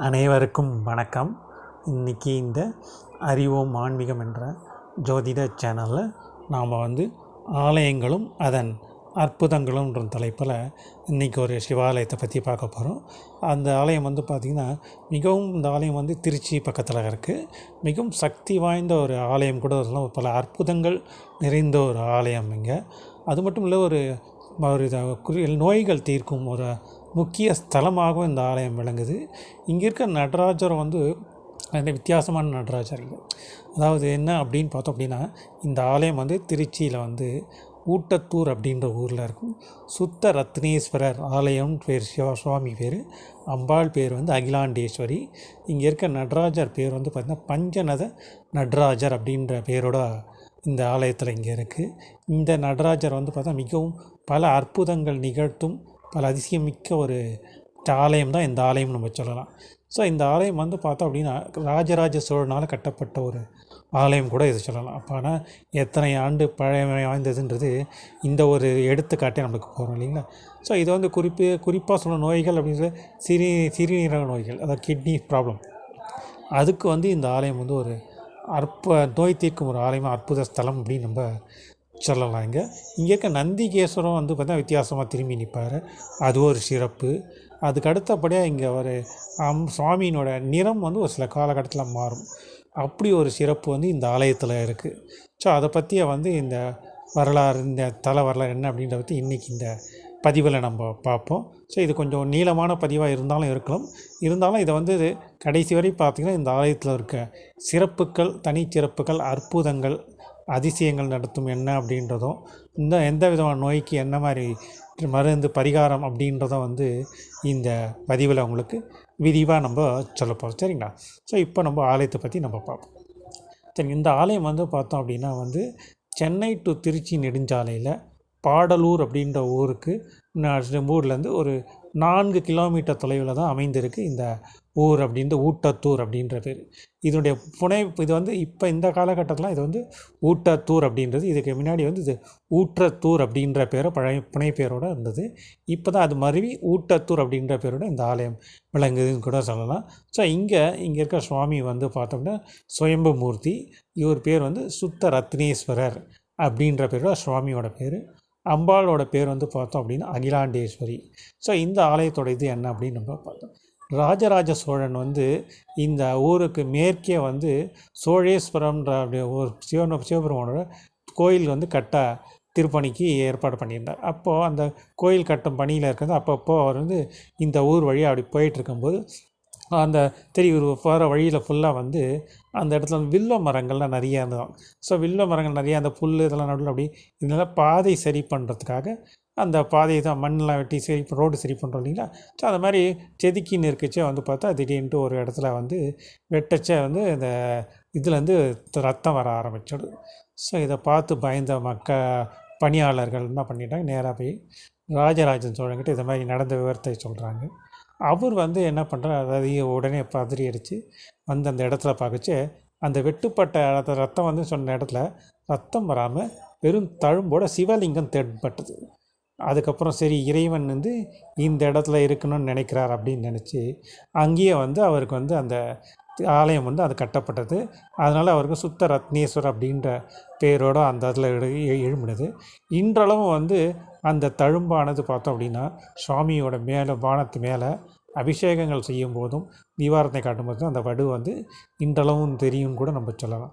அனைவருக்கும் வணக்கம். இன்றைக்கி இந்த அறிவோம் ஆன்மீகம் என்ற ஜோதிட சேனலில் நாம் வந்து ஆலயங்களும் அதன் அற்புதங்களும்ன்ற தலைப்பில் இன்றைக்கி ஒரு சிவாலயத்தை பற்றி பார்க்க போகிறோம் அந்த ஆலயம் வந்து பார்த்திங்கன்னா மிகவும் இந்த ஆலயம் வந்து திருச்சி பக்கத்தில் இருக்குது மிகவும் சக்தி வாய்ந்த ஒரு ஆலயம் கூட சொல்லலாம் பல அற்புதங்கள் நிறைந்த ஒரு ஆலயம் இங்கே. அது மட்டும் இல்லை ஒரு ஒரு இதை குறி நோய்கள் தீர்க்கும் ஒரு முக்கிய ஸ்தலமாகவும் இந்த ஆலயம் விளங்குது. இங்கே இருக்க நடராஜர் வந்து அந்த வித்தியாசமான நடராஜர் அதாவது என்ன அப்படின்னு பார்த்தோம் அப்படின்னா இந்த ஆலயம் வந்து திருச்சியில் வந்து ஊட்டத்தூர் அப்படின்ற ஊரில் இருக்கும். சுத்த ரத்னேஸ்வரர் ஆலயம் பேர் சிவா சுவாமி பேர். அம்பாள் பேர் வந்து அகிலாண்டேஸ்வரி. இங்கே இருக்க நடராஜர் பேர் வந்து பார்த்திங்கன்னா பஞ்சநத நடராஜர் அப்படின்ற பேரோட இந்த ஆலயத்தில் இங்கே இருக்குது இந்த நடராஜர் வந்து பார்த்தா மிகவும் பல அற்புதங்கள் நிகழ்த்தும் பல அதிசயமிக்க ஒரு ஆலயம் தான் இந்த ஆலயம் நம்ம சொல்லலாம். ஸோ இந்த ஆலயம் வந்து பார்த்தோம் அப்படின்னா ராஜராஜ சோழனால் கட்டப்பட்ட ஒரு ஆலயம் கூட இது சொல்லலாம். அப்போ ஆனால் எத்தனை ஆண்டு பழமை வாய்ந்ததுன்றது இந்த ஒரு எடுத்துக்காட்டே நம்மளுக்கு போகிறோம் இல்லைங்களா? ஸோ இது வந்து குறிப்பு குறிப்பாக சொல்ல நோய்கள் அப்படின்னு சிறு சிறுநீரக நோய்கள் அதாவது கிட்னி ப்ராப்ளம் அதுக்கு வந்து இந்த ஆலயம் வந்து ஒரு அற்ப நோய் தீர்க்கும் ஒரு ஆலயம் அற்புத ஸ்தலம் அப்படின்னு நம்ம சொல்லலாம் இங்கே. இங்கே இருக்க நந்திகேஸ்வரம் வந்து பார்த்தா வித்தியாசமாக திரும்பி நிற்பார் அது ஒரு சிறப்பு. அதுக்கு அடுத்தபடியாக இங்கே ஒரு அம் சுவாமியினோட நிறம் வந்து ஒரு சில காலகட்டத்தில் மாறும். அப்படி ஒரு சிறப்பு வந்து இந்த ஆலயத்தில் இருக்குது ஸோ அதை பற்றிய வந்து இந்த வரலாறு இந்த தலை வரலாறு என்ன அப்படின்றத பற்றி இன்றைக்கி இந்த பதிவில் நம்ம பார்ப்போம். ஸோ இது கொஞ்சம் நீளமான பதிவாக இருந்தாலும் இருக்கலாம். இருந்தாலும் இதை வந்து கடைசி வரை பார்த்திங்கன்னா இந்த ஆலயத்தில் இருக்க சிறப்புகள் தனிச்சிறப்புகள் அற்புதங்கள் அதிசயங்கள் நடத்தும் என்ன அப்படின்றதும் இந்த எந்த விதமான நோய்க்கு என்ன மாதிரி மருந்து பரிகாரம் அப்படின்றதும் வந்து இந்த பதிவில் உங்களுக்கு விரிவாக நம்ம சொல்ல போகிறோம் சரிங்களா? ஸோ இப்போ நம்ம ஆலயத்தை பற்றி நம்ம பார்ப்போம். சரி இந்த ஆலயம் வந்து பார்த்தோம் அப்படின்னா வந்து சென்னை டு திருச்சி நெடுஞ்சாலையில் பாடலூர் அப்படின்ற ஊருக்கு ஊர்லேருந்து ஒரு நான்கு கிலோமீட்டர் தொலைவில் தான் அமைந்திருக்கு இந்த ஊர் அப்படின்ற ஊட்டத்தூர் அப்படின்ற பேர். இதனுடைய புனை இது வந்து இப்போ இந்த காலகட்டத்தில் இது வந்து ஊட்டத்தூர் அப்படின்றது இதுக்கு முன்னாடி வந்து இது ஊற்றத்தூர் அப்படின்ற பேரை பழைய புனை பேரோடு இருந்தது. இப்போ தான் அது மருவி ஊட்டத்தூர் அப்படின்ற பேரோட இந்த ஆலயம் விளங்குதுன்னு கூட சொல்லலாம். ஸோ இங்கே இங்கே இருக்க சுவாமி வந்து பார்த்தோம்னா சுயம்பு மூர்த்தி இவர் பேர் வந்து சுத்த ரத்னேஸ்வரர் அப்படின்ற பேரோட சுவாமியோட பேர். அம்பாளோட பேர் வந்து பார்த்தோம் அப்படின்னா அகிலாண்டேஸ்வரி. ஸோ இந்த ஆலயத்தோட இது என்ன அப்படின்னு நம்ம பார்த்தோம். ராஜராஜ சோழன் வந்து இந்த ஊருக்கு மேற்கே வந்து சோழேஸ்வரம்ன்ற அப்படிய ஒரு சிவன சிவபெருமானோட கோயில் வந்து கட்ட திருப்பணிக்கு ஏற்பாடு பண்ணியிருந்தார். அப்போது அந்த கோயில் கட்டும் பணியில் இருக்கிறது அப்பப்போ அவர் வந்து இந்த ஊர் வழியாக அப்படி போயிட்டுருக்கும்போது அந்த தெரியூர் போகிற வழியில் ஃபுல்லாக வந்து அந்த இடத்துல வந்து வில்வ மரங்கள்லாம் நிறையா இருந்ததாம் ஸோ வில்வ மரங்கள் நிறையா அந்த புல் இதெல்லாம் நடுவில் அப்படி இதெல்லாம் பாதை சரி பண்ணுறதுக்காக அந்த பாதையை தான் மண்ணெலாம் வெட்டி சரி ரோடு சரி பண்ணுறோம் இல்லைங்களா? ஸோ அந்த மாதிரி செதுக்கின்னு இருக்கச்சே வந்து பார்த்தா திடீர்னுட்டு ஒரு இடத்துல வந்து வெட்டச்சே வந்து இந்த இதுலேருந்து ரத்தம் வர ஆரம்பிச்சிடுது ஸோ இதை பார்த்து பயந்த மக்க பணியாளர்கள் என்ன பண்ணிட்டாங்க? நேராக போய் ராஜராஜன் சோழங்கிட்ட இதை மாதிரி நடந்த விவரத்தை சொல்கிறாங்க அவர் வந்து என்ன பண்ணுறார் அதாவது உடனே பதறி அடித்து வந்து அந்த இடத்துல பார்க்கச்சு அந்த வெட்டுப்பட்ட இடத்த ரத்தம் வந்து சொன்ன இடத்துல ரத்தம் வராமல் வெறும் தழும்போட சிவலிங்கம் தென்பட்டது அதுக்கப்புறம் சரி இறைவன் வந்து இந்த இடத்துல இருக்கணும்னு நினைக்கிறார் அப்படின்னு நினச்சி அங்கேயே வந்து அவருக்கு வந்து அந்த ஆலயம் வந்து அது கட்டப்பட்டது. அதனால் அவருக்கு சுத்த ரத்னேஸ்வர் அப்படின்ற பேரோடு அந்த இடத்துல எழும்பினது. இன்றளவும் வந்து அந்த தழும்பானது பார்த்தோம் அப்படின்னா சுவாமியோட மேலே பானத்து மேலே அபிஷேகங்கள் செய்யும் போதும் தீபாரத்தை காட்டும்போதும் அந்த வடு வந்து இன்றளவும் தெரியும் கூட நம்ம சொல்லலாம்.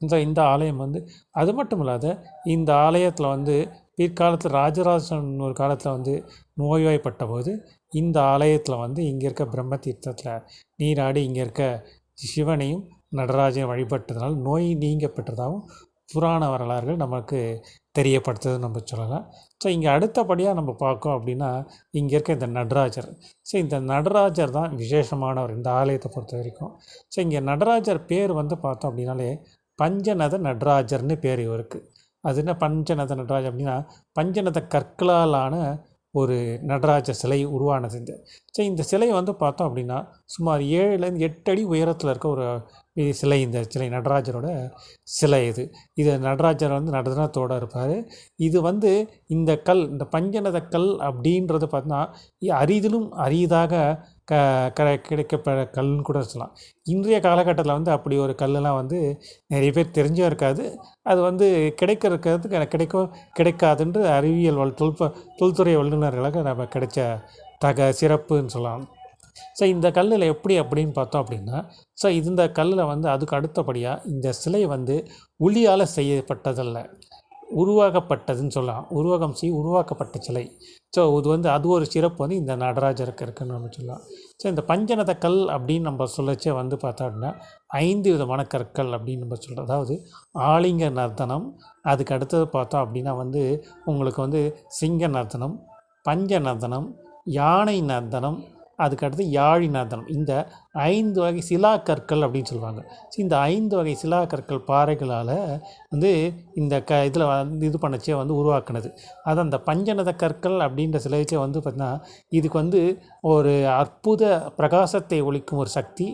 இந்த இந்த ஆலயம் வந்து அது மட்டும் இல்லாத இந்த ஆலயத்தில் வந்து பிற்காலத்தில் ராஜராஜன் ஒரு காலத்தில் வந்து நோய்வாய்ப்பட்ட போது இந்த ஆலயத்தில் வந்து இங்கே இருக்க பிரம்ம தீர்த்தத்தில் நீராடி இங்கே இருக்க சிவனையும் நடராஜனையும் வழிபட்டதுனால் நோய் நீங்கப்பட்டதாகவும் புராண வரலாறுகள் நமக்கு தெரியப்படுத்துதுன்னு நம்ம சொல்லலாம். ஸோ இங்கே அடுத்தபடியாக நம்ம பார்க்கோம் அப்படின்னா இங்கே இருக்க இந்த நடராஜர். ஸோ இந்த நடராஜர் தான் விசேஷமானவர் இந்த ஆலயத்தை பொறுத்த வரைக்கும். ஸோ இங்கே நடராஜர் பேர் வந்து பார்த்தோம் அப்படின்னாலே பஞ்சநத நடராஜர்னு பேர் இவருக்கு. அது என்ன பஞ்சநத நடராஜர் அப்படின்னா பஞ்சநத கற்களாலான ஒரு நடராஜ சிலை உருவானது இந்த சரி இந்த சிலை வந்து பார்த்தோம் அப்படின்னா சுமார் ஏழுலேருந்து எட்டு அடி உயரத்தில் இருக்க ஒரு சிலை இந்த சிலை நடராஜரோட சிலை இது. இது நடராஜர் வந்து நடனத்தோடு இருப்பார். இது வந்து இந்த கல் இந்த பஞ்சநத கல் அப்படின்றது பார்த்தோன்னா அரிதிலும் அரிதாக க க கிடைக்கப்பெற கல்லுன்னு கூட சொல்லலாம். இன்றைய காலகட்டத்தில் வந்து அப்படி ஒரு கல்லெலாம் வந்து நிறைய பேர் தெரிஞ்சும் இருக்காது. அது வந்து கிடைக்கிறதுக்கு கிடைக்கும் கிடைக்காதுன்று அறிவியல் வல் தொல்ப தொல்துறை வல்லுநர்களுக்கு நம்ம கிடைச்ச தக சிறப்புன்னு சொல்லலாம். ஸோ இந்த கல்லில் எப்படி அப்படின்னு பார்த்தோம் அப்படின்னா ஸோ இந்த கல்லில் வந்து அதுக்கு அடுத்தபடியாக இந்த சிலை வந்து உளியால் செய்யப்பட்டதல்ல. உருவாக்கப்பட்டதுன்னு சொல்லலாம். உருவகம் செய்ய உருவாக்கப்பட்ட சிலை. ஸோ இது வந்து அது ஒரு சிறப்பு வந்து இந்த நடராஜருக்கு இருக்குன்னு நம்ம சொல்லலாம். ஸோ இந்த பஞ்சநத கல் அப்படின்னு நம்ம சொல்லச்சே வந்து பார்த்தோம் அப்படின்னா ஐந்து விதமான கற்கள் அப்படின்னு நம்ம சொல்கிறோம் அதாவது ஆலிங்க நர்த்தனம் அதுக்கு அடுத்தது பார்த்தோம் அப்படின்னா வந்து உங்களுக்கு வந்து சிங்க நர்த்தனம் பஞ்ச நர்த்தனம் யானை நர்த்தனம் அதுக்கடுத்து யாழிநாதனம். இந்த ஐந்து வகை சிலா கற்கள் அப்படின்னு சொல்லுவாங்க. ஸோ இந்த ஐந்து வகை சிலா கற்கள் பாறைகளால் வந்து இந்த க இதில் வந்து இது பண்ணச்சே வந்து உருவாக்குனது. அது அந்த பஞ்சநத கற்கள் அப்படின்ற சிலைச்சே வந்து பார்த்திங்கன்னா இதுக்கு வந்து ஒரு அற்புத பிரகாசத்தை ஒழிக்கும் ஒரு சக்தி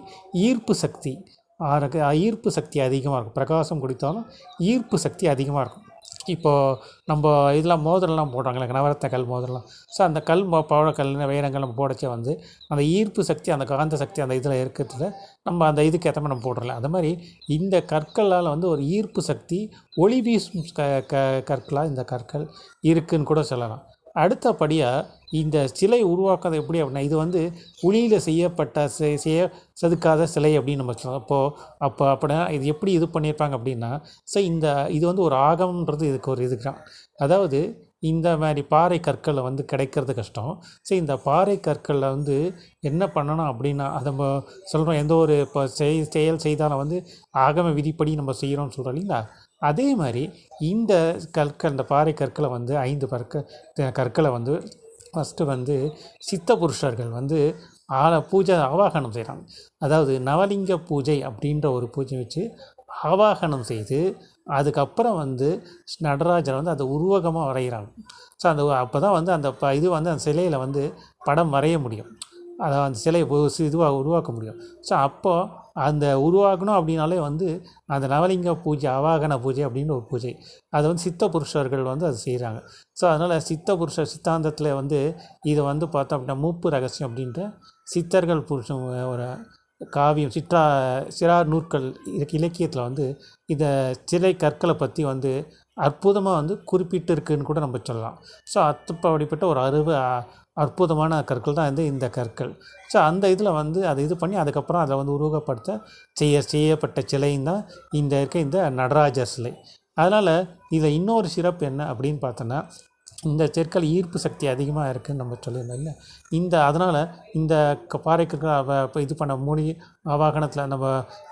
ஈர்ப்பு சக்தி. ஈர்ப்பு சக்தி அதிகமாக இருக்கும். பிரகாசம் கொடுத்தாலும் ஈர்ப்பு சக்தி அதிகமாக இருக்கும். இப்போது நம்ம இதெல்லாம் மோதிரம்லாம் போடுறாங்களே நவரத்த கல் மோதிரம்லாம் ஸோ அந்த கல் மோ பவழக்கல் வைரங்கள் நம்ம போடச்சே வந்து அந்த ஈர்ப்பு சக்தி அந்த காந்த சக்தி அந்த இதில் இருக்கிறதுல நம்ம அந்த இதுக்கு ஏற்ற மாதிரி நம்ம போடுறல அது மாதிரி இந்த கற்களால் வந்து ஒரு ஈர்ப்பு சக்தி ஒளி வீசும் க க கற்களாக இந்த கற்கள் இருக்குதுன்னு கூட சொல்லலாம். அடுத்தபடியாக இந்த சிலை உருவாக்குறது எப்படி அப்படின்னா இது வந்து உளியில் செய்யப்பட்ட செ- செய்ய செதுக்காத சிலை அப்படின்னு நம்ம சொல்லலாம் அப்போது அப்போ அப்படின்னா இது எப்படி இது பண்ணியிருப்பாங்க அப்படின்னா ஸோ இந்த இது வந்து ஒரு ஆகமன்றது இதுக்கு ஒரு இதுதான் அதாவது இந்த மாதிரி பாறை கற்களை வந்து கிடைக்கிறது கஷ்டம். ஸோ இந்த பாறை கற்களில் வந்து என்ன பண்ணணும் அப்படின்னா அதை நம்ம சொல்கிறோம் எந்த ஒரு இப்போ செய் செயல் செய்தாலும் வந்து ஆகம விதிப்படி நம்ம செய்கிறோம்னு சொல்கிறோம் இல்லைங்களா? அதே மாதிரி இந்த கற்கள் இந்த பாறை கற்களை வந்து ஐந்து பற்க கற்களை வந்து ஃபஸ்ட்டு வந்து சித்த புருஷர்கள் வந்து ஆல பூஜை ஆவாகனம் செய்கிறாங்க அதாவது நவலிங்க பூஜை அப்படின்ற ஒரு பூஜை வச்சு ஆவாகனம் செய்து அதுக்கப்புறம் வந்து நடராஜரை வந்து அதை உருவகமாக வரைகிறாங்க. ஸோ அந்த அப்போ தான் வந்து அந்த ப இது வந்து அந்த சிலையில் வந்து படம் வரைய முடியும். அதை அந்த சிலையை இதுவாக உருவாக்க முடியும். ஸோ அப்போது அந்த உருவாகணும் அப்படின்னாலே வந்து அந்த நவலிங்க பூஜை அவாகன பூஜை அப்படின்னு ஒரு பூஜை. அதை வந்து சித்த புருஷர்கள் வந்து அது செய்கிறாங்க ஸோ அதனால் சித்த புருஷ சித்தாந்தத்தில் வந்து இதை வந்து பார்த்தோம் அப்படின்னா மூப்பு ரகசியம் அப்படின்ற சித்தர்கள் புருஷன் ஒரு காவியம் சிற்றா சிறார் நூற்கள் இலக்கிய இலக்கியத்தில் வந்து இந்த சிலை கற்களை பற்றி வந்து அற்புதமாக வந்து குறிப்பிட்டு இருக்குன்னு கூட நம்ம சொல்லலாம். ஸோ அத்தப்ப அப்படிப்பட்ட ஒரு அருவ அற்புதமான கற்கள் தான் வந்து இந்த கற்கள். ஸோ அந்த இதில் வந்து அதை இது பண்ணி அதுக்கப்புறம் அதை வந்து உருவகப்படுத்த செய்ய செய்யப்பட்ட சிலையும் தான் இந்த இருக்க இந்த நடராஜர் சிலை. அதனால் இதில் இன்னொரு சிறப்பு என்ன அப்படின்னு பார்த்தோன்னா இந்த செற்கள் ஈர்ப்பு சக்தி அதிகமாக இருக்குதுன்னு நம்ம சொல்லியிருந்தோம் இல்லை? இந்த அதனால் இந்த பாறைக்கற்கள் பாறைக்கு இப்போ இது பண்ண மூலிகை வாகனத்தில் நம்ம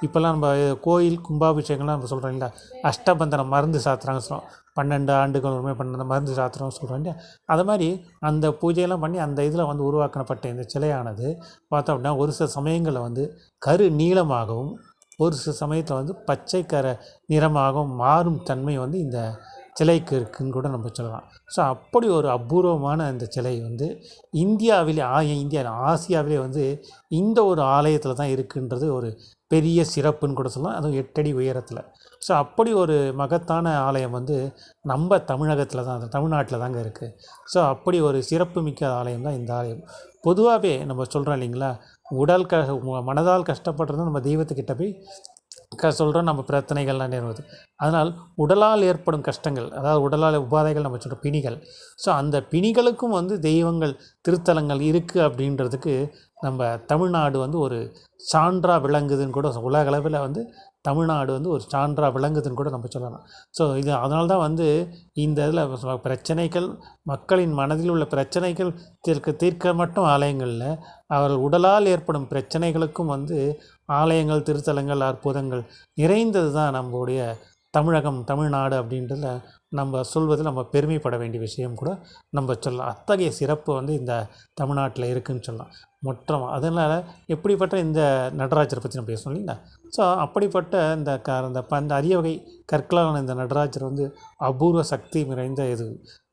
இப்போல்லாம் நம்ம கோயில் கும்பாபிஷேகம்லாம் நம்ம சொல்கிறோம் இல்லை? அஷ்டபந்தனம் மருந்து சாத்துறாங்க சொல்கிறோம் பன்னெண்டு ஆண்டுகள் உரிமை பண்ண மருந்து சாத்திரம் சொல்கிறோம் இல்லையா அது மாதிரி அந்த பூஜையெல்லாம் பண்ணி அந்த இதில் வந்து உருவாக்கப்பட்ட இந்த சிலையானது பார்த்தோம் அப்படின்னா ஒரு சில சமயங்களில் வந்து கரு நீளமாகவும் ஒரு சில சமயத்தில் வந்து பச்சை கர நிறமாகவும் மாறும் தன்மை வந்து இந்த சிலைக்கு இருக்குன்னு கூட நம்ம சொல்லலாம். ஸோ அப்படி ஒரு அபூர்வமான அந்த சிலை வந்து இந்தியாவிலே ஆ இந்தியா ஆசியாவிலே வந்து இந்த ஒரு ஆலயத்தில் தான் இருக்குன்றது ஒரு பெரிய சிறப்புன்னு கூட சொல்லலாம். அதுவும் எட்டடி உயரத்தில். ஸோ அப்படி ஒரு மகத்தான ஆலயம் வந்து நம்ம தமிழகத்தில் தான் தமிழ்நாட்டில் தாங்க இருக்குது ஸோ அப்படி ஒரு சிறப்பு மிக்க ஆலயம் தான் இந்த ஆலயம். பொதுவாகவே நம்ம சொல்கிறோம் இல்லைங்களா உடல் க மனதால் கஷ்டப்படுறது நம்ம தெய்வத்துக்கிட்ட போய் க சொல்கிறோம் நம்ம பிரச்சனைகள்லாம் நேர்வது அதனால் உடலால் ஏற்படும் கஷ்டங்கள் அதாவது உடலால் உபாதைகள் நம்ம சொல்கிறோம் பிணிகள். ஸோ அந்த பிணிகளுக்கும் வந்து தெய்வங்கள் திருத்தலங்கள் இருக்குது அப்படின்றதுக்கு நம்ம தமிழ்நாடு வந்து ஒரு சான்றாக விளங்குதுன்னு கூட உலக அளவில் வந்து தமிழ்நாடு வந்து ஒரு சான்றாக விளங்குதுன்னு கூட நம்ம சொல்லலாம். ஸோ இது அதனால தான் வந்து இந்த இதில் பிரச்சனைகள் மக்களின் மனதில் உள்ள பிரச்சனைகள் தீர்க்க தீர்க்க மட்டும் ஆலயங்களில் அவர்கள் உடலால் ஏற்படும் பிரச்சனைகளுக்கும் வந்து ஆலயங்கள் திருத்தலங்கள் அற்புதங்கள் நிறைந்தது தான் நம்முடைய தமிழகம் தமிழ்நாடு அப்படின்றத நம்ம சொல்வதில் நம்ம பெருமைப்பட வேண்டிய விஷயம் கூட நம்ம சொல்லலாம். அத்தகைய சிறப்பு வந்து இந்த தமிழ்நாட்டில் இருக்குன்னு சொல்லலாம். மொத்தம். அதனால் எப்படிப்பட்ட இந்த நடராஜரை பற்றி நம்ம பேசணும் இல்லைங்களா? ஸோ அப்படிப்பட்ட இந்த க இந்த ப இந்த அரிய வகை கற்களான இந்த நடராஜர் வந்து அபூர்வ சக்தி நிறைந்த இது.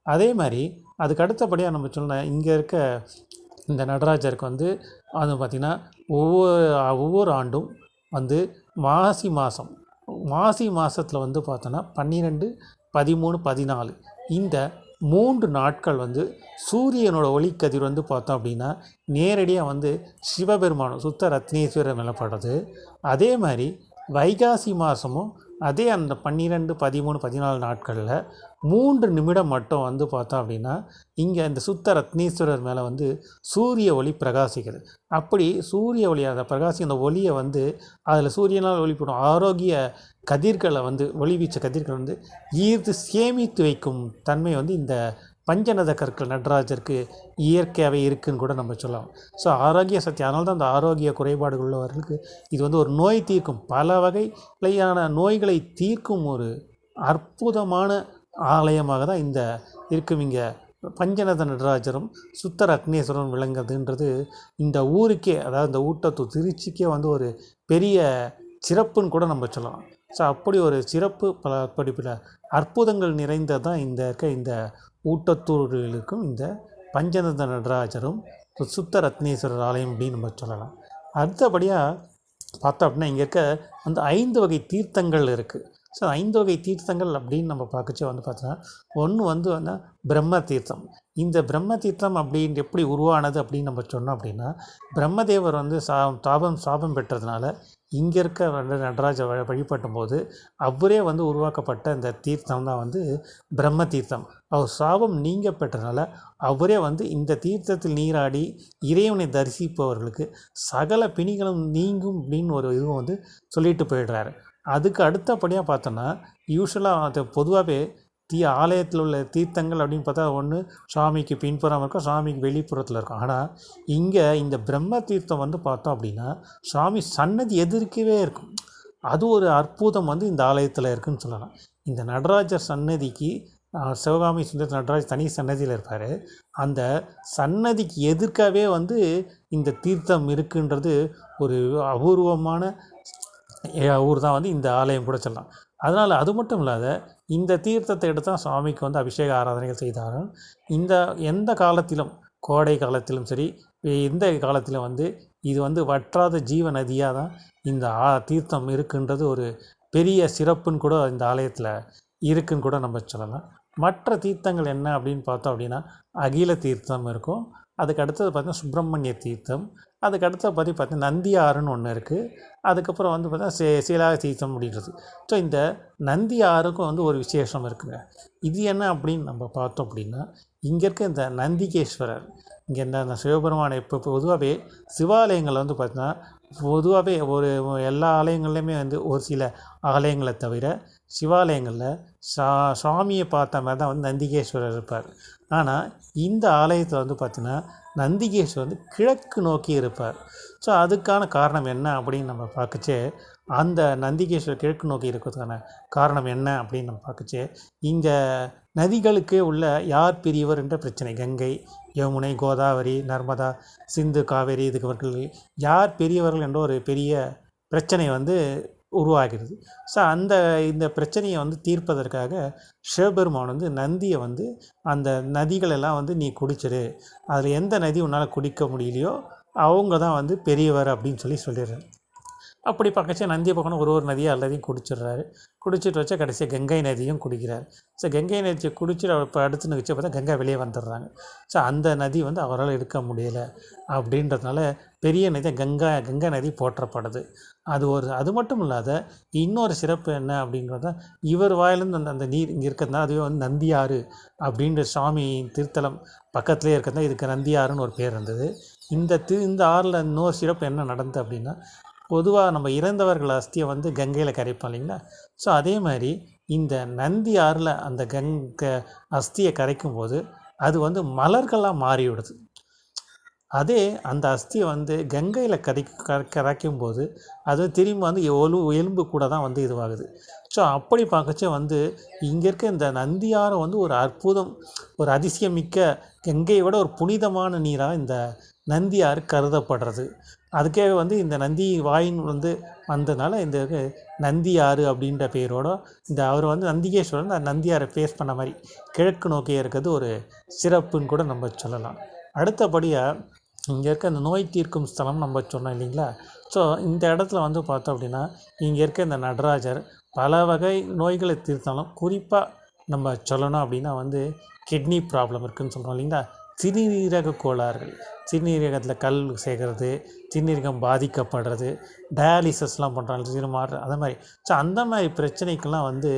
அதே மாதிரி அதுக்கு அடுத்தபடியாக நம்ம சொன்ன இங்கே இருக்க இந்த நடராஜருக்கு வந்து அது பார்த்திங்கன்னா ஒவ்வொரு ஒவ்வொரு ஆண்டும் வந்து மாசி மாதம் மாசி மாதத்தில் வந்து பார்த்தோன்னா பன்னிரெண்டு பதிமூணு பதினாலு இந்த மூன்று நாட்கள் வந்து சூரியனோட ஒளிக்கதிர் வந்து பார்த்தோம் அப்படின்னா நேரடியாக வந்து சிவபெருமானம் சுத்த ரத்னேஸ்வரர் மேலே படுறது அதே மாதிரி வைகாசி மாதமும் அதே அந்த பன்னிரெண்டு பதிமூணு பதினாலு நாட்களில் மூன்று நிமிடம் மட்டும் வந்து பார்த்தோம் அப்படின்னா இங்கே இந்த சுத்த ரத்னீஸ்வரர் மேலே வந்து சூரிய ஒளி பிரகாசிக்குது. அப்படி சூரிய ஒளி அந்த பிரகாசி அந்த ஒளியை வந்து அதில் சூரியனால் ஒளிப்படும் ஆரோக்கிய கதிர்களை வந்து ஒளி வீச்ச கதிர்களை வந்து ஈர்த்து சேமித்து வைக்கும் தன்மை வந்து இந்த பஞ்சநத கற்கள் நடராஜருக்கு இயற்கையாகவே இருக்குன்னு கூட நம்ம சொல்லலாம். ஸோ ஆரோக்கிய சக்தி அதனால தான் அந்த ஆரோக்கிய குறைபாடுகள் உள்ளவர்களுக்கு இது வந்து ஒரு நோய் தீர்க்கும். பல வகையான நோய்களை தீர்க்கும் ஒரு அற்புதமான ஆலயமாக தான் இந்த இருக்கும். இங்கே பஞ்சநத நடராஜரும் சுத்தர் அக்னேஸ்வரரும் விளங்குதுன்றது இந்த ஊருக்கே அதாவது இந்த ஊட்டத்தூர் திருச்சிக்கே வந்து ஒரு பெரிய சிறப்புன்னு கூட நம்ம சொல்லலாம். ஸோ அப்படி ஒரு சிறப்பு பல படிப்பில் அற்புதங்கள் நிறைந்ததான் இந்த இருக்க இந்த ஊட்டத்தூரில் இருக்கும் இந்த பஞ்சநத நடராஜரும் சுத்த ரத்னேஸ்வரர் ஆலயம் அப்படின்னு நம்ம சொல்லலாம். அடுத்தபடியாக பார்த்தோம் அப்படின்னா இங்கே இருக்க வந்து ஐந்து வகை தீர்த்தங்கள் இருக்குது ஸோ ஐந்து வகை தீர்த்தங்கள் அப்படின்னு நம்ம பார்க்கச்சு வந்து பார்த்தோன்னா ஒன்று வந்து வந்து பிரம்ம தீர்த்தம். இந்த பிரம்ம தீர்த்தம் அப்படின்னு எப்படி உருவானது அப்படின்னு நம்ம சொன்னோம் அப்படின்னா பிரம்மதேவர் வந்து சா தாபம் சாபம் பெற்றதுனால இங்கே இருக்க வந்து நடராஜ வழிபட்டும் போது அவரே வந்து உருவாக்கப்பட்ட இந்த தீர்த்தம் தான் வந்து பிரம்ம தீர்த்தம். அவர் சாபம் நீங்க பெற்றனால அவரே வந்து இந்த தீர்த்தத்தில் நீராடி இறைவனை தரிசிப்பவர்களுக்கு சகல பிணிகளும் நீங்கும் அப்படின்னு ஒரு இதுவும் வந்து சொல்லிட்டு போயிடுறாரு. அதுக்கு அடுத்தபடியாக பார்த்தோன்னா யூஸ்வலாக அது பொதுவாகவே தீ ஆலயத்தில் உள்ள தீர்த்தங்கள் அப்படின்னு பார்த்தா ஒன்று சுவாமிக்கு பின்புறம் இருக்கும் சுவாமிக்கு வெளிப்புறத்தில் இருக்கும் ஆனால் இங்கே இந்த பிரம்ம தீர்த்தம் வந்து பார்த்தோம் அப்படின்னா சுவாமி சன்னதி எதிர்க்கவே இருக்கும். அது ஒரு அற்புதம் வந்து இந்த ஆலயத்தில் இருக்குன்னு சொல்லலாம். இந்த நடராஜர் சன்னதிக்கு சிவகாமி சுந்தர நடராஜ் தனி சன்னதியில் இருப்பார். அந்த சன்னதிக்கு எதிர்க்கவே வந்து இந்த தீர்த்தம் இருக்குன்றது ஒரு அபூர்வமான ஊர் தான் வந்து இந்த ஆலயம் கூட சொல்லலாம். அதனால் அது மட்டும் இல்லாத இந்த தீர்த்தத்தை எடுத்து தான் சுவாமிக்கு வந்து அபிஷேக ஆராதனைகள் செய்தார்கள். இந்த எந்த காலத்திலும் கோடை காலத்திலும் சரி எந்த காலத்திலும் வந்து இது வந்து வற்றாத ஜீவ நதியாக தான் இந்த ஆ தீர்த்தம் இருக்குன்றது ஒரு பெரிய சிறப்புன்னு கூட இந்த ஆலயத்தில் இருக்குன்னு கூட நம்ம சொல்லலாம். மற்ற தீர்த்தங்கள் என்ன அப்படின்னு பார்த்தோம் அப்படின்னா அகில தீர்த்தம் இருக்கும். அதுக்கு அடுத்தது பார்த்தீங்கன்னா சுப்பிரமணிய தீர்த்தம் அதுக்கு அடுத்த பற்றி பார்த்தீங்கன்னா நந்தியாறுன்னு ஒன்று இருக்குது அதுக்கப்புறம் வந்து பார்த்தா சே சீலா தீர்த்தம் அப்படின்றது. ஸோ இந்த நந்தி ஆறுக்கும் வந்து ஒரு விசேஷம் இருக்குங்க. இது என்ன அப்படின்னு நம்ம பார்த்தோம் அப்படின்னா இங்கே இருக்க இந்த நந்திகேஸ்வரர் இங்கே இந்த சிவபெருமானை இப்போ பொதுவாகவே சிவாலயங்களில் வந்து பார்த்தீங்கன்னா பொதுவாகவே ஒரு எல்லா ஆலயங்கள்லையுமே வந்து ஒரு சில ஆலயங்களை தவிர சிவாலயங்களில் சா சுவாமியை பார்த்த மாதிரி தான் வந்து நந்திகேஸ்வரர் இருப்பார். ஆனால் இந்த ஆலயத்தில் வந்து பார்த்திங்கன்னா நந்திகேஸ்வரர் வந்து கிழக்கு நோக்கி இருப்பார். ஸோ அதுக்கான காரணம் என்ன அப்படின்னு நம்ம பார்க்கச்சே. அந்த நந்திகேஸ்வர் கிழக்கு நோக்கி இருக்கிறதுக்கான காரணம் என்ன அப்படின்னு நம்ம பார்க்கச்சே. இந்த நதிகளுக்கு உள்ள யார் பெரியவர் என்ற பிரச்சனை. கங்கை யமுனை கோதாவரி நர்மதா சிந்து காவேரி இதுக்கு யார் பெரியவர்கள் என்ற ஒரு பெரிய பிரச்சனை வந்து உருவாகிறது. ஸோ அந்த இந்த பிரச்சனையை வந்து தீர்ப்பதற்காக சிவபெருமான் வந்து நந்தியை வந்து அந்த நதிகளெல்லாம் வந்து நீ குடிச்சிரு அதில் எந்த நதி உன்னால் குடிக்க முடியலையோ அவங்க தான் வந்து பெரியவர் அப்படின்னு சொல்லி சொல்லிடுறேன் அப்படி பக்கச்சு நந்தியை பக்கம் ஒரு ஒரு நதியாக எல்லாத்தையும் குடிச்சிடுறாரு. குடிச்சிட்டு வச்சா கடைசியாக கங்கை நதியும் குடிக்கிறார். ஸோ கங்கை நதியை குடிச்சிட்டு அவர் இப்போ அடுத்து வச்சு பார்த்தா கங்கை வெளியே வந்துடுறாங்க. ஸோ அந்த நதி வந்து அவரால் எடுக்க முடியலை. அப்படின்றதுனால பெரிய நதி கங்கா கங்கை நதி போற்றப்படுது. அது ஒரு அது மட்டும் இல்லாத இன்னொரு சிறப்பு என்ன அப்படின்றத இவர் வாயிலிருந்து அந்த அந்த நீர் இங்கே இருக்கிறதுனால அதுவே வந்து நந்தியாறு அப்படின்ற சாமி திருத்தலம் பக்கத்துலேயே இருக்கிறதா இதுக்கு நந்தியாறுன்னு ஒரு பேர் இருந்தது. இந்த திரு இந்த ஆறில் இன்னொரு சிறப்பு என்ன நடந்தது அப்படின்னா பொதுவாக நம்ம இறந்தவர்கள் அஸ்தியை வந்து கங்கையில் கரைப்போம் இல்லைங்களா? ஸோ அதே மாதிரி இந்த நந்தி ஆறில் அந்த கங்க அஸ்தியை கரைக்கும் போது அது வந்து மலர்களாக மாறிவிடுது. அதே அந்த அஸ்தியை வந்து கங்கையில் கரை கரைக்கும் போது அது திரும்பி வந்து ஒலு எலும்பு கூட தான் வந்து இதுவாகுது. ஸோ அப்படி பார்க்கச்சே வந்து இங்கே இருக்க இந்த நந்தியாரம் வந்து ஒரு அற்புதம் ஒரு அதிசயமிக்க கங்கையை விட ஒரு புனிதமான நீராக இந்த நந்தியாறு கருதப்படுறது. அதுக்கே வந்து இந்த நந்தி வாயின் வந்து வந்ததுனால இந்த இது ஆறு அப்படின்ற பேரோட இந்த அவர் வந்து நந்திகேஸ்வரன் அந்த நந்தியாரை ஃபேஸ் பண்ண மாதிரி கிழக்கு நோக்கியே இருக்கிறது ஒரு சிறப்புன்னு கூட நம்ம சொல்லலாம். அடுத்தபடியாக இங்கே இருக்க இந்த நோய் தீர்க்கும் ஸ்தலம் நம்ம சொன்னோம் இல்லைங்களா? ஸோ இந்த இடத்துல வந்து பார்த்தோம் அப்படின்னா இங்கே இருக்க இந்த நடராஜர் பல வகை நோய்களை தீர்த்தாலும் குறிப்பாக நம்ம சொல்லணும் அப்படின்னா வந்து கிட்னி ப்ராப்ளம் இருக்குதுன்னு சொல்கிறோம் இல்லைங்களா? சிறுநீரக கோளாறுகள். சிறுநீரகத்தில் கல் சேர்க்கறது சிறுநீரகம் பாதிக்கப்படுறது டயாலிசஸ்லாம் பண்ணுறாங்க சிறுமாறு அதே மாதிரி. ஸோ அந்த மாதிரி பிரச்சனைக்கெல்லாம் வந்து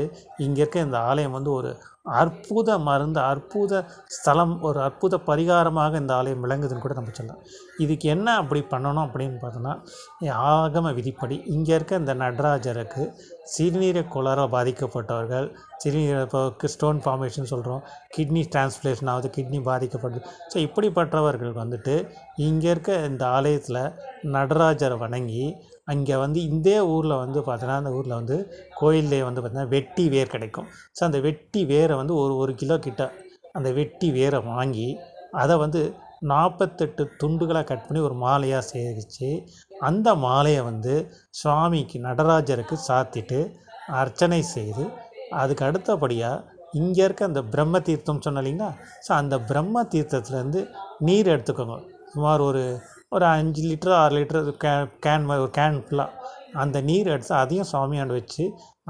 இங்கே இருக்க இந்த ஆலயம் வந்து ஒரு அற்புத மருந்து அற்புத ஸ்தலம் ஒரு அற்புத பரிகாரமாக இந்த ஆலயம் விளங்குதுன்னு கூட நம்ம சொல்லலாம். இதுக்கு என்ன அப்படி பண்ணணும் அப்படின்னு பார்த்தோன்னா ஆகம விதிப்படி இங்கே இருக்க இந்த நடராஜருக்கு சிறுநீரக கோளாறால் பாதிக்கப்பட்டவர்கள் சிறுநீரக இப்போ ஸ்டோன் ஃபார்மேஷன் சொல்கிறோம் கிட்னி டிரான்ஸ்பிளேஷன் ஆகுது கிட்னி பாதிக்கப்படுது. ஸோ இப்படிப்பட்டவர்கள் வந்துட்டு இங்கே இருக்க இந்த ஆலயத்தில் நடராஜரை வணங்கி அங்கே வந்து இந்த ஊரில் வந்து பார்த்தோன்னா அந்த ஊரில் வந்து கோயில்லே வந்து பார்த்திங்கன்னா வெட்டி வேர் கிடைக்கும். ஸோ அந்த வெட்டி வேரை வந்து ஒரு ஒரு கிலோ கிட்ட அந்த வெட்டி வேரை வாங்கி அதை வந்து நாற்பத்தெட்டு துண்டுகளாக கட் பண்ணி ஒரு மாலையாக சேகரித்து அந்த மாலையை வந்து சுவாமிக்கு நடராஜருக்கு சாத்திட்டு அர்ச்சனை செய்து அதுக்கு அடுத்தபடியாக இங்கே இருக்க அந்த பிரம்ம தீர்த்தம் சொன்ன இல்லைங்களா? ஸோ அந்த பிரம்ம தீர்த்தத்துலேருந்து நீர் எடுத்துக்கோங்க. சுமார் ஒரு ஒரு அஞ்சு லிட்டர் ஆறு லிட்டர் கே கேன் மாதிரி ஒரு கேன் ஃபுல்லாக அந்த நீர் எடுத்து அதையும் சுவாமியாண்டு வச்சு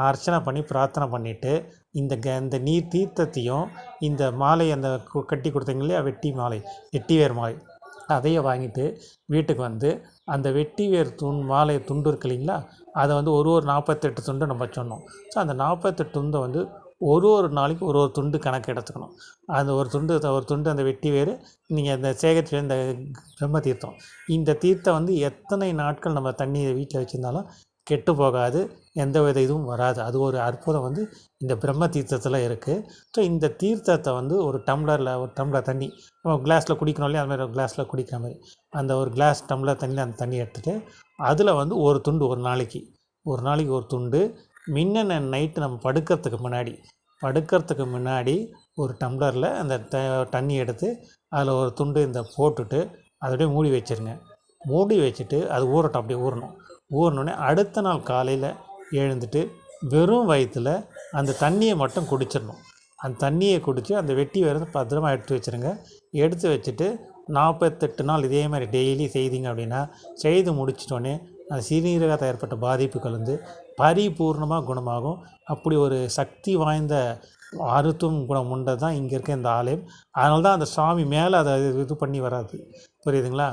அர்ச்சனை பண்ணி பிரார்த்தனை பண்ணிவிட்டு இந்த க இந்த நீர் தீர்த்தத்தையும் இந்த மாலை அந்த கட்டி கொடுத்தீங்க இல்லையா? வெட்டி மாலை வெட்டி வேர் மாலை. அதையே வாங்கிட்டு வீட்டுக்கு வந்து அந்த வெட்டி வேர் துண் மாலை துண்டு இருக்கு இல்லைங்களா? அதை வந்து ஒரு ஒரு நாற்பத்தெட்டு துண்டு நம்ம சொன்னோம். ஸோ அந்த நாற்பத்தெட்டு துண்டை வந்து ஒரு ஒரு நாளைக்கு ஒரு ஒரு துண்டு கணக்கு எடுத்துக்கணும். அந்த ஒரு துண்டு ஒரு துண்டு அந்த வெட்டி வேறு நீங்கள் அந்த சேகரிச்சு இந்த பிரம்ம தீர்த்தம். இந்த தீர்த்தம் வந்து எத்தனை நாட்கள் நம்ம தண்ணியை வீட்டில் வச்சுருந்தாலும் கெட்டு போகாது எந்த வித இதுவும் வராது. அது ஒரு அற்புதம் வந்து இந்த பிரம்ம தீர்த்தத்தில் இருக்குது ஸோ இந்த தீர்த்தத்தை வந்து ஒரு டம்ளரில் ஒரு டம்ளர் தண்ணி நம்ம கிளாஸில் குடிக்கணும் இல்லையா? அது மாதிரி ஒரு கிளாஸில் குடிக்கிற மாதிரி. அந்த ஒரு கிளாஸ் டம்ளர் தண்ணியில் அந்த தண்ணி எடுத்துகிட்டு அதில் வந்து ஒரு துண்டு ஒரு நாளைக்கு. ஒரு நாளைக்கு ஒரு துண்டு மின்னன நைட்டு நம்ம படுக்கிறதுக்கு முன்னாடி படுக்கிறதுக்கு முன்னாடி ஒரு டம்ளரில் அந்த த தண்ணி எடுத்து அதில் ஒரு துண்டு இந்த போட்டுட்டு அதோடய மூடி வச்சிருங்க. மூடி வச்சுட்டு அது ஊறட்டும் அப்படியே ஊறணும். ஊறினோடனே அடுத்த நாள் காலையில் எழுந்துட்டு வெறும் வயிற்றில் அந்த தண்ணியை மட்டும் குடிச்சிடணும். அந்த தண்ணியை குடித்து அந்த வெட்டி வரது பத்திரமா எடுத்து வச்சுருங்க. எடுத்து வச்சுட்டு நாற்பத்தெட்டு நாள் இதே மாதிரி டெய்லி செய்தீங்க அப்படின்னா செய்து முடிச்சிட்டோன்னே சிறுநீரகத்தில் ஏற்பட்ட பாதிப்புகள் வந்து பரிபூர்ணமாக குணமாகும். அப்படி ஒரு சக்தி வாய்ந்த மருத்துவம் குணம் உண்டது தான் இங்கே இருக்க இந்த ஆலயம். அதனால தான் அந்த சாமி மேலே அதை இது பண்ணி வராது. புரியுதுங்களா?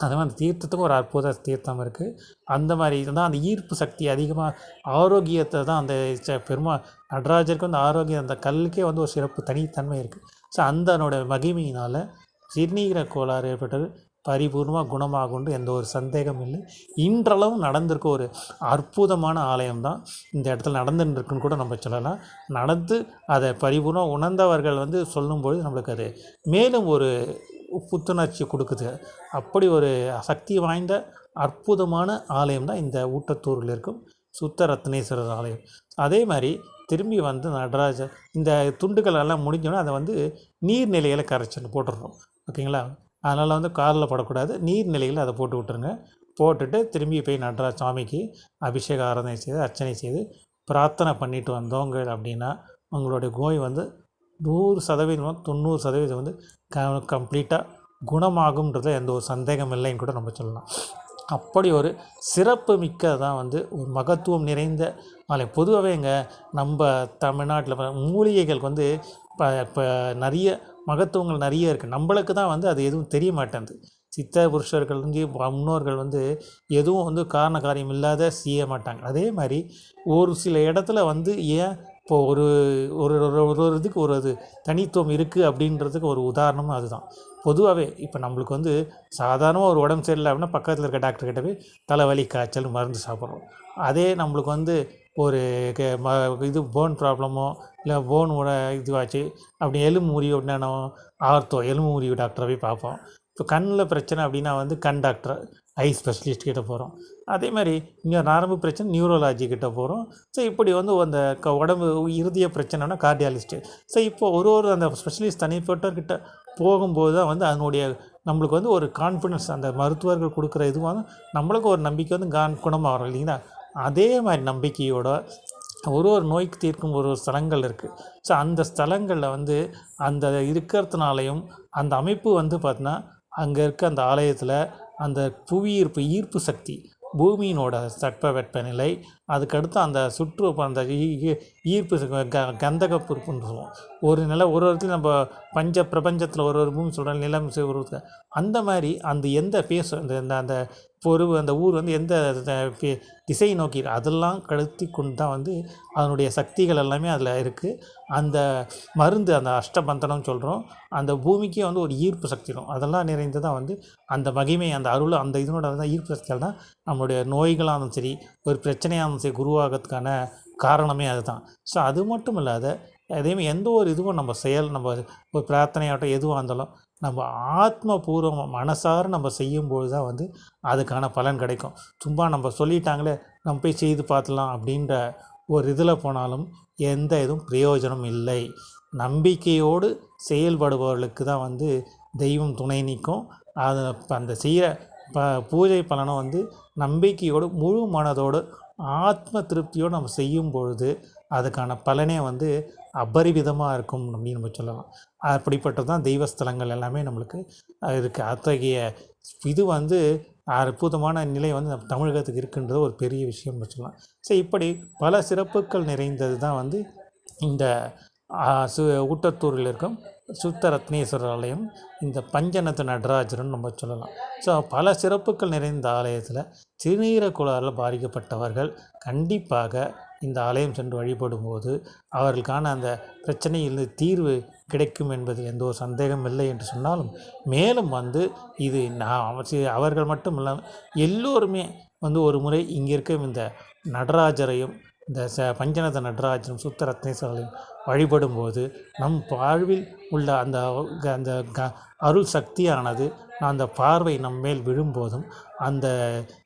அது மாதிரி அந்த தீர்த்தத்துக்கும் ஒரு அற்புத தீர்த்தம் இருக்குது அந்த மாதிரி தான் அந்த ஈர்ப்பு சக்தி அதிகமாக ஆரோக்கியத்தை தான் அந்த ச- பெருமா நடராஜருக்கு வந்து ஆரோக்கியம் அந்த கல்லுக்கே வந்து ஒரு சிறப்பு தனித்தன்மை இருக்குது ஸோ அந்தனோட மகிமையினால் சிறுநீரக கோளாறு ஏற்பட்டது. பரிபூர்ணமாக குணமாகும்னு எந்த ஒரு சந்தேகமும் இல்லை. இன்றளவும் நடந்திருக்க ஒரு அற்புதமான ஆலயம் தான் இந்த இடத்துல நடந்துருக்குன்னு கூட நம்ம சொல்லலாம். நடந்து அதை பரிபூர்ணம் உணர்ந்தவர்கள் வந்து சொல்லும்பொழுது நம்மளுக்கு அது மேலும் ஒரு புத்துணர்ச்சி கொடுக்குது. அப்படி ஒரு சக்தி வாய்ந்த அற்புதமான ஆலயம் தான் இந்த ஊட்டத்தூரில் இருக்கும் சுத்த ரத்னேஸ்வரர் ஆலயம். அதே மாதிரி திரும்பி வந்து நடராஜர் இந்த துண்டுகள் எல்லாம் முடிஞ்சோடனே அதை வந்து நீர்நிலையில் கரைச்சின்னு போட்டுடுறோம் ஓகேங்களா? அதனால் வந்து காலில் படக்கூடாது. நீர்நிலையில் அதை போட்டு விட்டுருங்க. போட்டுட்டு திரும்பி போய் நடராஜ சாமிக்கு அபிஷேக ஆராதனை செய்து அர்ச்சனை செய்து பிரார்த்தனை பண்ணிட்டு வந்தோங்க அப்படின்னா உங்களுடைய நோய் வந்து நூறு சதவீதம் தொண்ணூறு சதவீதம் வந்து க கம்ப்ளீட்டாக குணமாகும்ன்றதில் எந்த ஒரு சந்தேகம் இல்லைன்னு கூட நம்ம சொல்லலாம். அப்படி ஒரு சிறப்பு மிக்க தான் வந்து ஒரு மகத்துவம் நிறைந்த ஆலயம் பொதுவாகவே இங்கே நம்ம தமிழ்நாட்டில் மூலிகைகளுக்கு வந்து இப்போ இப்போ நிறைய மகத்துவங்கள் நிறைய இருக்குது நம்மளுக்கு தான் வந்து அது எதுவும் தெரிய மாட்டேங்குது சித்த புருஷர்கள் வந்து முன்னோர்கள் வந்து எதுவும் வந்து காரண காரியம் இல்லாத செய்ய மாட்டாங்க. அதே மாதிரி ஒரு சில இடத்துல வந்து ஏன் இப்போ ஒரு ஒரு ஒரு ஒரு ஒரு இதுக்கு ஒரு அது தனித்துவம் இருக்குது அப்படின்றதுக்கு ஒரு உதாரணமும் அதுதான். பொதுவாகவே இப்போ நம்மளுக்கு வந்து சாதாரணமாக ஒரு உடம்பு சரியில்லை அப்படின்னா பக்கத்தில் இருக்க டாக்டர் கிட்ட போய் தலைவலி காய்ச்சல் மருந்து சாப்பிட்றோம். அதே நம்மளுக்கு வந்து ஒரு க- ம இது போன் ப்ராப்ளமோ இல்லை போனோட இதுவாச்சு. அப்படி எலும்பு முறிவு அப்படின்னா ஆர்த்தோ எலும்பு முறிவு டாக்டரை போய் பார்ப்போம். இப்போ கண்ணில் பிரச்சனை அப்படின்னா வந்து கண் டாக்டர் ஐ ஸ்பெஷலிஸ்ட் கிட்ட போகிறோம் அதே மாதிரி இங்கே நரம்பு பிரச்சனை நியூரோலாஜி கிட்ட போகிறோம் ஸோ இப்படி வந்து அந்த க உடம்பு இறுதிய பிரச்சனைனா கார்டியாலிஸ்ட்டு ஸோ இப்போ ஒரு ஒரு அந்த ஸ்பெஷலிஸ்ட் தனிப்பட்டவர்கிட்ட போகும்போது தான் வந்து அதனுடைய நம்மளுக்கு வந்து ஒரு கான்ஃபிடன்ஸ் அந்த மருத்துவர்கள் கொடுக்குற இதுவாக நம்மளுக்கு ஒரு நம்பிக்கை வந்து கான் குணமாக வரும் இல்லைங்களா? அதே மாதிரி நம்பிக்கையோட ஒரு ஒரு நோய்க்கு தீர்க்கும் ஒரு ஒரு ஸ்தலங்கள் இருக்குது ஸோ அந்த ஸ்தலங்களில் வந்து அந்த இருக்கிறதுனாலையும் அந்த அமைப்பு வந்து பார்த்தினா அங்கே இருக்க அந்த ஆலயத்தில் அந்த புவி ஈர்ப்பு ஈர்ப்பு சக்தி பூமியினோட தட்பவெப்பநிலை அதுக்கடுத்து அந்த சுற்று அந்த ஈர்ப்பு க கந்தக பொறுப்புன்னு சொல்லுவோம். ஒரு நிலை ஒரு ஒருத்தர் நம்ம பஞ்ச பிரபஞ்சத்தில் ஒரு ஒரு பூமி சொல்கிற நிலம் ஒரு அந்த மாதிரி அந்த எந்த பேஸ் அந்த அந்த- பொறு அந்த ஊர் வந்து எந்த த- திசை நோக்கி அதெல்லாம் கழுத்தி கொண்டு தான் வந்து அதனுடைய சக்திகள் எல்லாமே அதில் இருக்குது அந்த மருந்து அந்த அஷ்டபந்தனம் சொல்கிறோம் அந்த பூமிக்கே வந்து ஒரு ஈர்ப்பு சக்தி இருக்கும் அதெல்லாம் நிறைந்ததாக வந்து அந்த மகிமை அந்த அருள் அந்த இதனோட தான் ஈர்ப்பு சக்தியால் தான் நம்மளுடைய நோய்களாக இருந்தாலும் சரி ஒரு பிரச்சனையாக இருந்தாலும் சரி குருவாகிறதுக்கான காரணமே அதுதான். ஸோ அது மட்டும் இல்லாத அதேமாதிரி எந்த ஒரு இதுவும் நம்ம செயல் நம்ம ஒரு பிரார்த்தனையாகட்டும் எதுவாக இருந்தாலும் நம்ம ஆத்மபூர்வம் மனசார நம்ம செய்யும்போது தான் வந்து அதுக்கான பலன் கிடைக்கும். சும்மா நம்ம சொல்லிட்டாங்களே நம்ம போய் செய்து பார்த்துலாம் அப்படின்ற ஒரு இதில் போனாலும் எந்த இதுவும் பிரயோஜனம் இல்லை. நம்பிக்கையோடு செயல்படுபவர்களுக்கு தான் வந்து தெய்வம் துணை நிற்கும். அது அந்த செய்கிற ப பூஜை பலனை வந்து நம்பிக்கையோடு முழு மனதோடு ஆத்ம திருப்தியோடு நம்ம செய்யும் பொழுது அதுக்கான பலனே வந்து அபரிவிதமாக இருக்கும் அப்படின்னு நம்ம சொல்லலாம். அப்படிப்பட்டது தான் தெய்வஸ்தலங்கள் எல்லாமே நம்மளுக்கு இருக்குது அத்தகைய இது வந்து அற்புதமான நிலை வந்து நம்ம தமிழகத்துக்கு இருக்குன்றது ஒரு பெரிய விஷயம் நம்ம சொல்லலாம். ஸோ இப்படி பல சிறப்புகள் நிறைந்தது தான் வந்து இந்த சு ஊட்டத்தூரில் இருக்கும் சுத்த ரத்னேஸ்வரர் ஆலயம் இந்த பஞ்சநத்த நடராஜர்னு நம்ம சொல்லலாம். ஸோ பல சிறப்புகள் நிறைந்த ஆலயத்தில் சிறுநீரக குழாயில் பாதிக்கப்பட்டவர்கள் கண்டிப்பாக இந்த ஆலயம் சென்று வழிபடும்போது அவர்களுக்கான அந்த பிரச்சனையில் தீர்வு கிடைக்கும் என்பது எந்த ஒரு சந்தேகம் இல்லை என்று சொன்னாலும் மேலும் வந்து இது நான் அவர்கள் மட்டும் இல்லாமல் எல்லோருமே வந்து ஒரு முறை இங்கே இருக்கும் இந்த நடராஜரையும் இந்த ச பஞ்சநத நடராஜனும் சுத்த ரத்னேஸ்வரரையும் வழிபடும்போது நம் வாழ்வில் உள்ள அந்த க- அந்த க அருள் சக்தியானது அந்த பார்வை நம் மேல் விழும்போதும் அந்த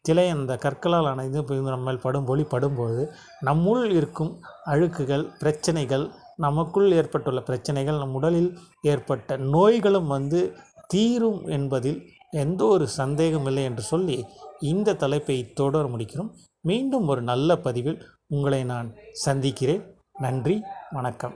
சிலை அந்த கற்களால் அனைத்து நம்ம மேல் படும் ஒளி படும்போது நம்முள் இருக்கும் அழுக்குகள் பிரச்சனைகள் நமக்குள் ஏற்பட்டுள்ள பிரச்சனைகள் நம் உடலில் ஏற்பட்ட நோய்களும் வந்து தீரும் என்பதில் எந்த ஒரு சந்தேகம் இல்லை என்று சொல்லி இந்த தலைப்பை தொடர முடிக்கிறோம். மீண்டும் ஒரு நல்ல பதிவில் உங்களை நான் சந்திக்கிறேன். நன்றி வணக்கம்.